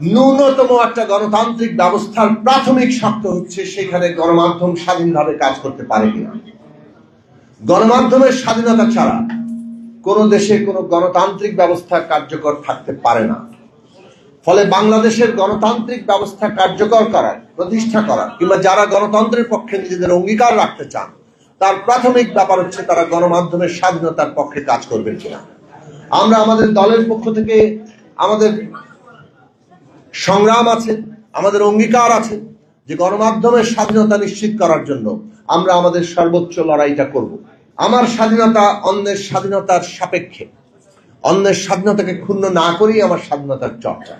ন্যূনতম একটা গণতান্ত্রিক ব্যবস্থার প্রাথমিক শর্ত হচ্ছে সেখানে গণমাধ্যম স্বাধীনভাবে কাজ করতে পারে কিনা। গণমাধ্যমের স্বাধীনতা ছাড়া কোনো দেশে কোনো গণতান্ত্রিক ব্যবস্থা কার্যকর থাকতে পারে না। ফলে বাংলাদেশের গণতান্ত্রিক ব্যবস্থা কার্যকর করার, প্রতিষ্ঠা করার কিংবা যারা গণতন্ত্রের পক্ষে নিজেদের অঙ্গীকার রাখতে চান, তার প্রাথমিক ব্যাপার হচ্ছে তারা গণমাধ্যমের স্বাধীনতার পক্ষে কাজ করবেন কিনা। আমরা আমাদের দলের পক্ষ থেকে আমাদের সংগ্রাম আছে, আমাদের অঙ্গীকার আছে যে গণমাধ্যমের স্বাধীনতা নিশ্চিত করার জন্য আমরা আমাদের সর্বোচ্চ লড়াইটা করব। আমার স্বাধীনতা অন্যের স্বাধীনতার সাপেক্ষে। অন্যের স্বাধীনতাকে ক্ষুণ্ণ না করেই আমার স্বাধীনতার চর্চা।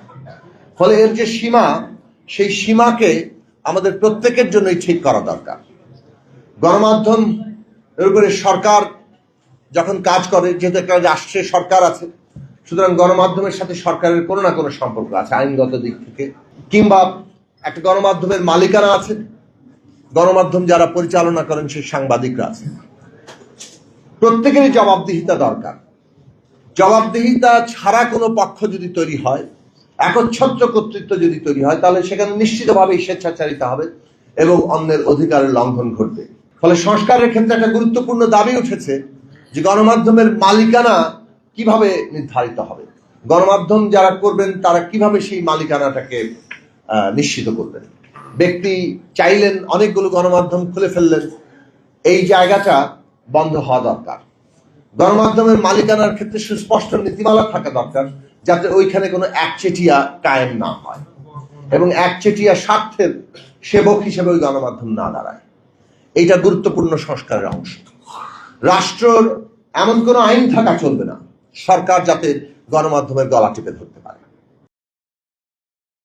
ফলে এর যে সীমা, সেই সীমাকে আমাদের প্রত্যেকের জন্যই ঠিক করা দরকার। গণমাধ্যম, এর উপরে সরকার যখন কাজ করে, যেহেতু একটা রাষ্ট্রের সরকার আছে সুতরাং গণমাধ্যমের সাথে সরকারের কোনো না কোনো সম্পর্ক আছে, আইনগত দিক থেকে। কিংবা একটা গণমাধ্যমের মালিকানা আছে, গণমাধ্যম যারা পরিচালনা করেন সেই সাংবাদিকরা আছে। প্রত্যেকেরই জবাবদিহিতা দরকার। জবাবদিহিতা ছাড়া কোনো পক্ষ যদি তৈরি হয়, একচ্ছত্র কর্তৃত্ব যদি তৈরি হয়, তাহলে সেখানে নিশ্চিতভাবেই স্বেচ্ছাচারিতা হবে এবং অন্যের অধিকারের লঙ্ঘন ঘটবে। ফলে সংস্কারের ক্ষেত্রে একটা গুরুত্বপূর্ণ দাবি উঠেছে যে গণমাধ্যমের মালিকানা কীভাবে নির্ধারিত হবে? গণমাধ্যম যারা করবেন, তারা কীভাবে সেই মালিকানাটাকে নিশ্চিত করবেন? ব্যক্তি চাইলেন অনেকগুলো গণমাধ্যম খুলে ফেললেন, এই জায়গাটা বন্ধ হওয়া দরকার। গণমাধ্যমের মালিকানার ক্ষেত্রে সুস্পষ্ট নীতিমালা থাকা দরকার, যাতে ওইখানে কোনো একচেটিয়া কায়েম না হয়। এবং একচেটিয়া স্বার্থের সেবক হিসেবে ওই গণমাধ্যম না দাঁড়ায়। এইটা গুরুত্বপূর্ণ সংস্কারের অংশ। রাষ্ট্রর এমন কোনো আইন থাকা চলবে না। সরকার যাতে গণমাধ্যমের গলা টিপে ধরতে পারে।